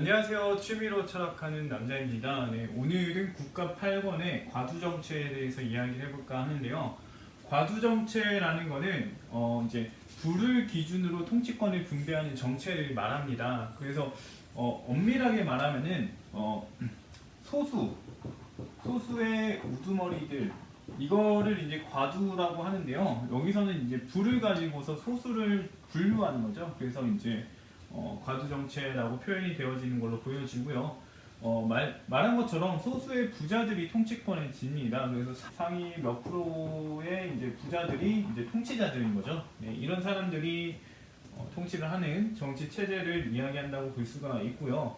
안녕하세요. 취미로 철학하는 남자입니다. 네, 오늘은 국가 8권의 과두정체에 대해서 이야기를 해볼까 하는데요. 과두정체라는 거는 어, 이제 부를 기준으로 통치권을 분배하는 정체를 말합니다. 그래서 어, 엄밀하게 말하면은 어, 소수 소수의 우두머리들 이거를 이제 과두라고 하는데요. 여기서는 이제 부를 가지고서 소수를 분류하는 거죠. 그래서 이제 어, 과두 정체라고 표현이 되어지는 걸로 보여지고요. 어, 말, 말한 것처럼 소수의 부자들이 통치권을 집니다. 그래서 상위 몇 프로의 이제 부자들이 이제 통치자들인 거죠. 네, 이런 사람들이 어, 통치를 하는 정치 체제를 이야기한다고 볼 수가 있고요.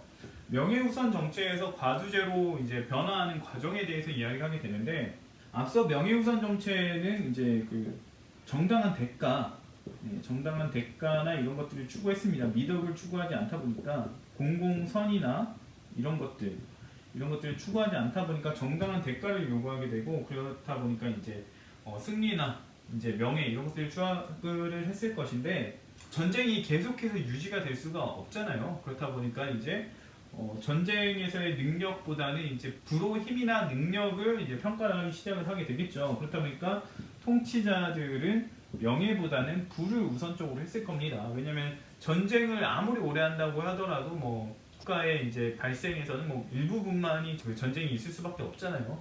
명예우선 정체에서 과두제로 이제 변화하는 과정에 대해서 이야기하게 되는데 앞서 명예우선 정체는 이제 그 정당한 대가 네, 정당한 대가나 이런 것들을 추구했습니다. 미덕을 추구하지 않다 보니까 공공선이나 이런 것들 이런 것들을 추구하지 않다 보니까 정당한 대가를 요구하게 되고 그렇다 보니까 이제 어, 승리나 이제 명예 이런 것들을 추구를 했을 것인데 전쟁이 계속해서 유지가 될 수가 없잖아요. 그렇다 보니까 이제 어, 전쟁에서의 능력보다는 이제 부로 힘이나 능력을 이제 평가하기 시작을 하게 되겠죠. 그렇다 보니까 통치자들은 명예보다는 부를 우선적으로 했을 겁니다. 왜냐하면 전쟁을 아무리 오래 한다고 하더라도 뭐 국가의 이제 발생에서는 뭐 일부분만이 그 전쟁이 있을 수밖에 없잖아요.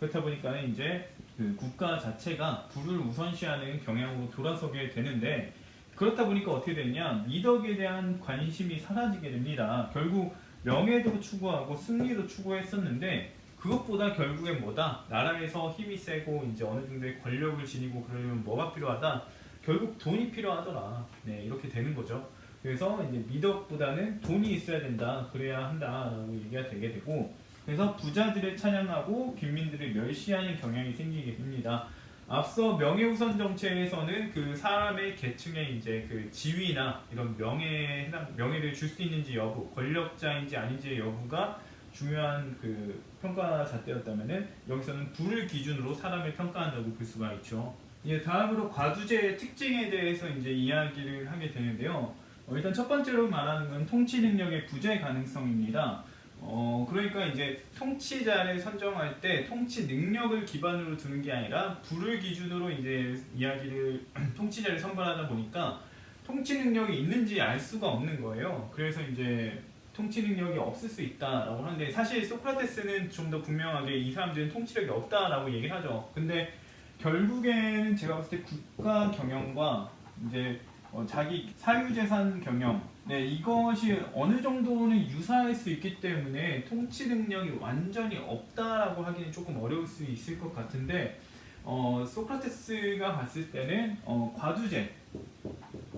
그렇다 보니까 이제 그 국가 자체가 부를 우선시하는 경향으로 돌아서게 되는데 그렇다 보니까 어떻게 되냐 미덕에 대한 관심이 사라지게 됩니다. 결국 명예도 추구하고 승리도 추구했었는데 그것보다 결국엔 뭐다? 나라에서 힘이 세고 이제 어느 정도의 권력을 지니고 그러려면 뭐가 필요하다? 결국 돈이 필요하더라. 네, 이렇게 되는 거죠. 그래서 이제 미덕보다는 돈이 있어야 된다. 그래야 한다라고 얘기가 되게 되고 그래서 부자들을 찬양하고 빈민들을 멸시하는 경향이 생기게 됩니다. 앞서 명예우선 정체에서는 그 사람의 계층의 이제 그 지위나 이런 명예에 해당 명예를 줄 수 있는지 여부, 권력자인지 아닌지의 여부가 중요한 그 평가 잣대였다면은 여기서는 부를 기준으로 사람을 평가한다고 볼 수가 있죠. 이제 다음으로 과두제의 특징에 대해서 이제 이야기를 하게 되는데요. 어, 일단 첫 번째로 말하는 건 통치 능력의 부재 가능성입니다. 어, 그러니까 이제 통치자를 선정할 때 통치 능력을 기반으로 두는 게 아니라 부를 기준으로 이제 이야기를 통치자를 선발하다 보니까 통치 능력이 있는지 알 수가 없는 거예요. 그래서 이제 통치 능력이 없을 수 있다라고 하는데 사실 소크라테스는 좀 더 분명하게 이 사람들은 통치력이 없다라고 얘기를 하죠. 근데 결국에는 제가 봤을 때 국가 경영과 이제 어, 자기 사유재산 경영 네 이것이 어느 정도는 유사할 수 있기 때문에 통치 능력이 완전히 없다라고 하기는 조금 어려울 수 있을 것 같은데 어, 소크라테스가 봤을 때는 어, 과두제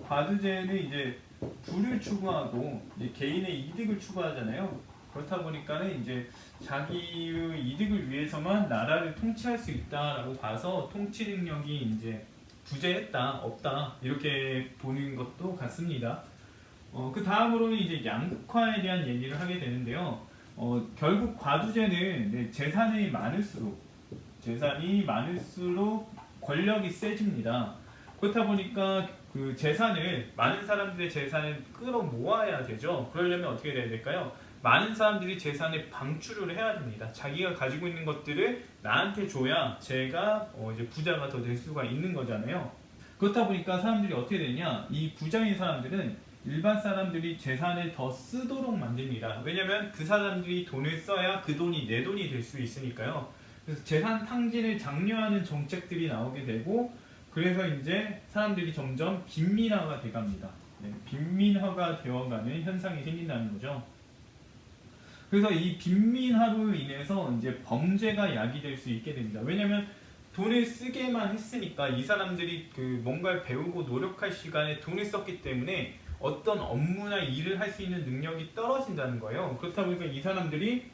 과두제는 이제 부를 추구하고 개인의 이득을 추구하잖아요. 그렇다 보니까는 이제 자기의 이득을 위해서만 나라를 통치할 수 있다라고 봐서 통치 능력이 이제 부재했다, 없다 이렇게 보는 것도 같습니다. 어, 그 다음으로는 이제 양극화에 대한 얘기를 하게 되는데요. 어, 결국 과두제는 네, 재산이 많을수록 재산이 많을수록 권력이 세집니다. 그렇다 보니까 그 재산을 많은 사람들의 재산을 끌어 모아야 되죠. 그러려면 어떻게 해야 될까요? 많은 사람들이 재산을 방출을 해야 됩니다. 자기가 가지고 있는 것들을 나한테 줘야 제가 어 이제 부자가 더 될 수가 있는 거잖아요. 그렇다 보니까 사람들이 어떻게 되냐? 이 부자인 사람들은 일반 사람들이 재산을 더 쓰도록 만듭니다. 왜냐면 그 사람들이 돈을 써야 그 돈이 내 돈이 될 수 있으니까요. 그래서 재산 탕진을 장려하는 정책들이 나오게 되고 그래서 이제 사람들이 점점 빈민화가 돼갑니다. 네, 빈민화가 되어가는 현상이 생긴다는 거죠. 그래서 이 빈민화로 인해서 이제 범죄가 야기될 수 있게 됩니다. 왜냐하면 돈을 쓰게만 했으니까 이 사람들이 그 뭔가를 배우고 노력할 시간에 돈을 썼기 때문에 어떤 업무나 일을 할 수 있는 능력이 떨어진다는 거예요. 그렇다 보니까 이 사람들이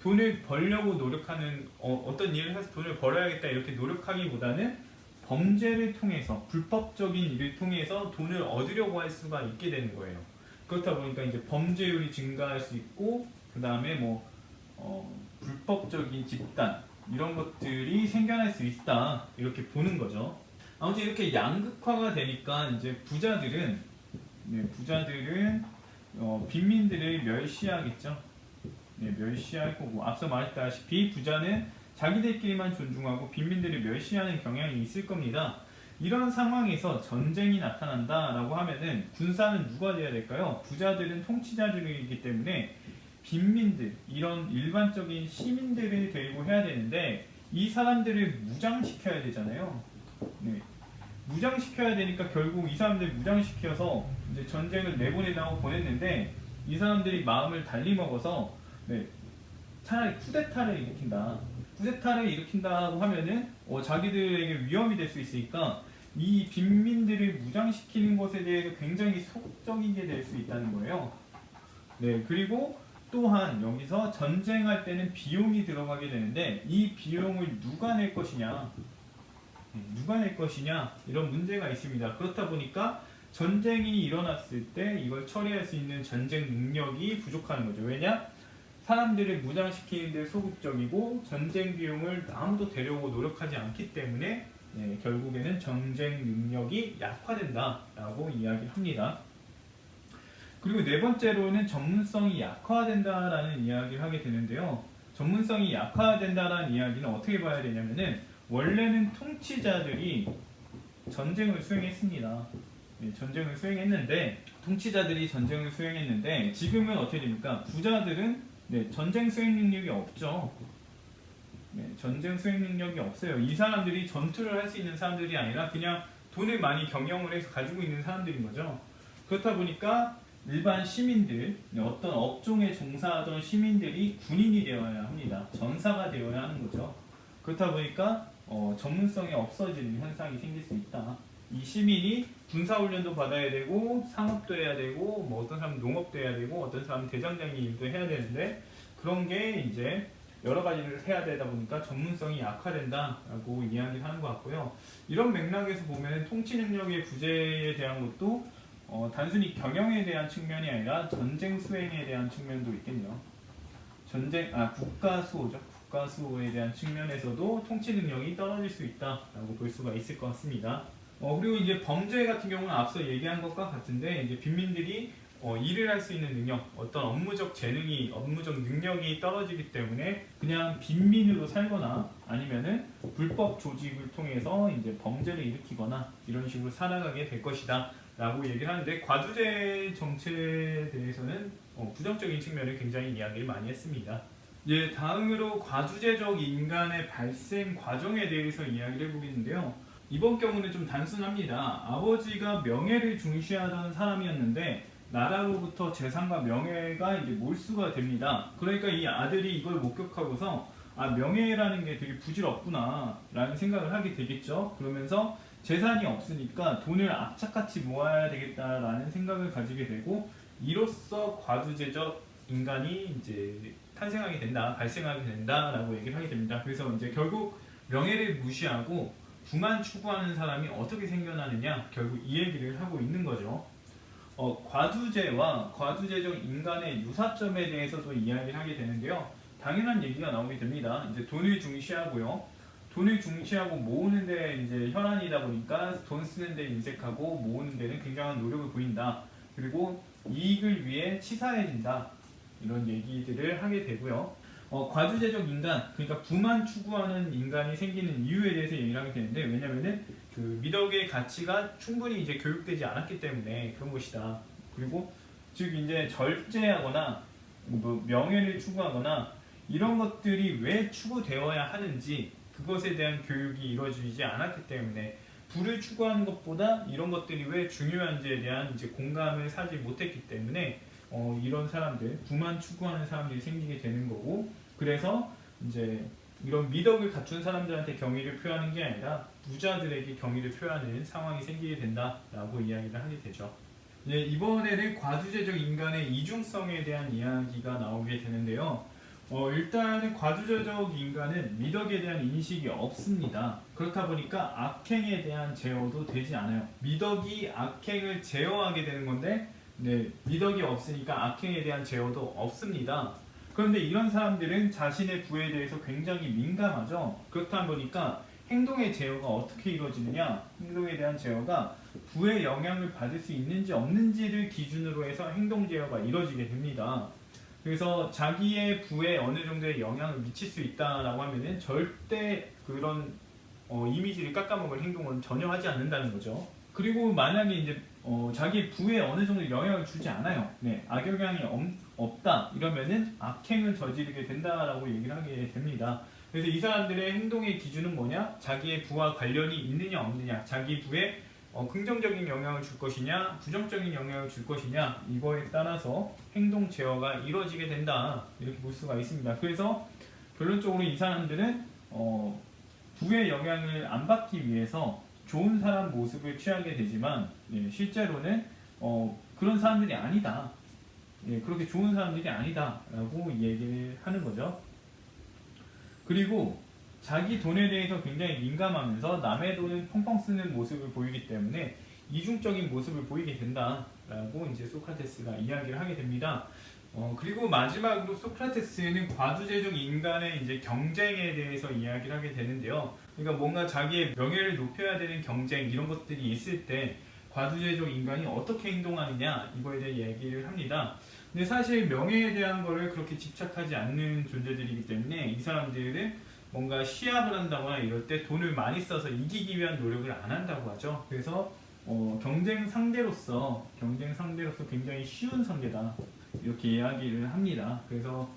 돈을 벌려고 노력하는 어, 떤 일을 해서 돈을 벌어야겠다 이렇게 노력하기보다는 범죄를 통해서 불법적인 일을 통해서 돈을 얻으려고 할 수가 있게 되는 거예요. 그렇다 보니까 이제 범죄율이 증가할 수 있고 그 다음에 뭐 어, 불법적인 집단 이런 것들이 생겨날 수 있다 이렇게 보는 거죠. 아무튼 이렇게 양극화가 되니까 이제 부자들은 네, 부자들은 어, 빈민들을 멸시하겠죠. 네, 멸시할 거고 앞서 말했다시피 부자는 자기들끼리만 존중하고 빈민들을 멸시하는 경향이 있을 겁니다. 이런 상황에서 전쟁이 나타난다라고 하면은 군사는 누가 돼야 될까요? 부자들은 통치자들이기 때문에 빈민들 이런 일반적인 시민들을 데리고 해야 되는데 이 사람들을 무장시켜야 되잖아요. 네. 무장시켜야 되니까 결국 이 사람들 무장시켜서 이제 전쟁을 내보내라고 보냈는데 이 사람들이 마음을 달리 먹어서 네, 차라리 쿠데타를 일으킨다. 쿠데타를 일으킨다고 하면은 어, 자기들에게 위험이 될 수 있으니까 이 빈민들을 무장시키는 것에 대해서 굉장히 속적인 게될 수 있다는 거예요. 네, 그리고 또한 여기서 전쟁할 때는 비용이 들어가게 되는데 이 비용을 누가 낼 것이냐, 네, 누가 낼 것이냐 이런 문제가 있습니다. 그렇다 보니까 전쟁이 일어났을 때 이걸 처리할 수 있는 전쟁 능력이 부족하는 거죠. 왜냐? 사람들을 무장시키는 데 소극적이고 전쟁 비용을 아무도 데려오고 노력하지 않기 때문에 네, 결국에는 전쟁 능력이 약화된다라고 이야기합니다. 그리고 네 번째로는 전문성이 약화된다라는 이야기를 하게 되는데요. 전문성이 약화된다라는 이야기는 어떻게 봐야 되냐면은 원래는 통치자들이 전쟁을 수행했습니다. 네, 전쟁을 수행했는데 통치자들이 전쟁을 수행했는데 지금은 어떻게 됩니까? 부자들은 네, 전쟁 수행 능력이 없죠. 네, 전쟁 수행 능력이 없어요. 이 사람들이 전투를 할 수 있는 사람들이 아니라 그냥 돈을 많이 경영을 해서 가지고 있는 사람들인 거죠. 그렇다 보니까 일반 시민들, 네, 어떤 업종에 종사하던 시민들이 군인이 되어야 합니다. 전사가 되어야 하는 거죠. 그렇다 보니까 어, 전문성이 없어지는 현상이 생길 수 있다. 이 시민이 군사훈련도 받아야 되고 상업도 해야 되고 뭐 어떤 사람은 농업도 해야 되고 어떤 사람은 대장장이 일도 해야 되는데 그런 게 이제 여러 가지를 해야 되다 보니까 전문성이 약화된다라고 이야기를 하는 것 같고요. 이런 맥락에서 보면 통치 능력의 부재에 대한 것도 어, 단순히 경영에 대한 측면이 아니라 전쟁 수행에 대한 측면도 있겠네요. 전쟁 아 국가 수호죠. 국가 수호에 대한 측면에서도 통치 능력이 떨어질 수 있다라고 볼 수가 있을 것 같습니다. 어, 그리고 이제 범죄 같은 경우는 앞서 얘기한 것과 같은데 이제 빈민들이 어, 일을 할 수 있는 능력, 어떤 업무적 재능이, 업무적 능력이 떨어지기 때문에 그냥 빈민으로 살거나 아니면은 불법 조직을 통해서 이제 범죄를 일으키거나 이런 식으로 살아가게 될 것이다. 라고 얘기를 하는데 과두제 정책에 대해서는 어, 부정적인 측면을 굉장히 이야기를 많이 했습니다. 예, 다음으로 과두제적 인간의 발생 과정에 대해서 이야기를 해보겠는데요. 이번 경우는 좀 단순합니다. 아버지가 명예를 중시하던 사람이었는데 나라로부터 재산과 명예가 이제 몰수가 됩니다. 그러니까 이 아들이 이걸 목격하고서 아 명예라는 게 되게 부질없구나라는 생각을 하게 되겠죠. 그러면서 재산이 없으니까 돈을 악착같이 모아야 되겠다라는 생각을 가지게 되고 이로써 과두제적 인간이 이제 탄생하게 된다, 발생하게 된다라고 얘기를 하게 됩니다. 그래서 이제 결국 명예를 무시하고 부만 추구하는 사람이 어떻게 생겨나느냐 결국 이 얘기를 하고 있는 거죠. 어, 과두제와 과두제적 인간의 유사점에 대해서도 이야기를 하게 되는데요. 당연한 얘기가 나오게 됩니다. 이제 돈을 중시하고요. 돈을 중시하고 모으는 데 이제 혈안이다 보니까 돈 쓰는 데 인색하고 모으는 데는 굉장한 노력을 보인다. 그리고 이익을 위해 치사해진다. 이런 얘기들을 하게 되고요. 어, 과주제적 인간, 그러니까 부만 추구하는 인간이 생기는 이유에 대해서 얘기를 하게 되는데, 왜냐면은 그 미덕의 가치가 충분히 이제 교육되지 않았기 때문에 그런 것이다. 그리고 즉 이제 절제하거나 뭐 명예를 추구하거나 이런 것들이 왜 추구되어야 하는지 그것에 대한 교육이 이루어지지 않았기 때문에 부를 추구하는 것보다 이런 것들이 왜 중요한지에 대한 이제 공감을 사지 못했기 때문에 어, 이런 사람들 부만 추구하는 사람들이 생기게 되는 거고 그래서 이제 이런 미덕을 갖춘 사람들한테 경의를 표하는 게 아니라 부자들에게 경의를 표하는 상황이 생기게 된다라고 이야기를 하게 되죠. 네, 이번에는 과두제적 인간의 이중성에 대한 이야기가 나오게 되는데요. 어, 일단은 과두제적 인간은 미덕에 대한 인식이 없습니다. 그렇다 보니까 악행에 대한 제어도 되지 않아요. 미덕이 악행을 제어하게 되는 건데, 네, 미덕이 없으니까 악행에 대한 제어도 없습니다. 그런데 이런 사람들은 자신의 부에 대해서 굉장히 민감하죠. 그렇다 보니까 행동의 제어가 어떻게 이루어지느냐? 행동에 대한 제어가 부의 영향을 받을 수 있는지 없는지를 기준으로 해서 행동 제어가 이루어지게 됩니다. 그래서 자기의 부에 어느 정도의 영향을 미칠 수 있다라고 하면은 절대 그런 어, 이미지를 깎아먹을 행동은 전혀 하지 않는다는 거죠. 그리고 만약에 이제 어, 자기 부에 어느 정도 영향을 주지 않아요. 네, 악영향이 엄- 없다 이러면은 악행을 저지르게 된다라고 얘기를 하게 됩니다. 그래서 이 사람들의 행동의 기준은 뭐냐? 자기의 부와 관련이 있느냐 없느냐, 자기 부에 어, 긍정적인 영향을 줄 것이냐, 부정적인 영향을 줄 것이냐 이거에 따라서 행동 제어가 이루어지게 된다 이렇게 볼 수가 있습니다. 그래서 결론적으로 이 사람들은 어, 부의 영향을 안 받기 위해서 좋은 사람 모습을 취하게 되지만 예, 실제로는 어, 그런 사람들이 아니다. 예, 그렇게 좋은 사람들이 아니다라고 얘기를 하는 거죠. 그리고 자기 돈에 대해서 굉장히 민감하면서 남의 돈을 펑펑 쓰는 모습을 보이기 때문에 이중적인 모습을 보이게 된다라고 이제 소크라테스가 이야기를 하게 됩니다. 어, 그리고 마지막으로 소크라테스는 과두제적 인간의 이제 경쟁에 대해서 이야기를 하게 되는데요. 그러니까 뭔가 자기의 명예를 높여야 되는 경쟁 이런 것들이 있을 때 과두제적 인간이 어떻게 행동하느냐 이거에 대해 얘기를 합니다. 근데 사실 명예에 대한 거를 그렇게 집착하지 않는 존재들이기 때문에 이 사람들은 뭔가 시합을 한다거나 이럴 때 돈을 많이 써서 이기기 위한 노력을 안 한다고 하죠. 그래서 어, 경쟁 상대로서 경쟁 상대로서 굉장히 쉬운 상대다 이렇게 이야기를 합니다. 그래서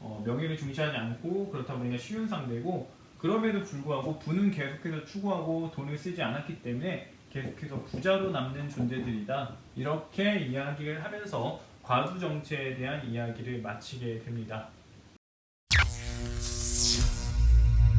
어, 명예를 중시하지 않고 그렇다 보니까 쉬운 상대고 그럼에도 불구하고 부는 계속해서 추구하고 돈을 쓰지 않았기 때문에 계속해서 부자로 남는 존재들이다 이렇게 이야기를 하면서 과두 정체에 대한 이야기를 마치게 됩니다.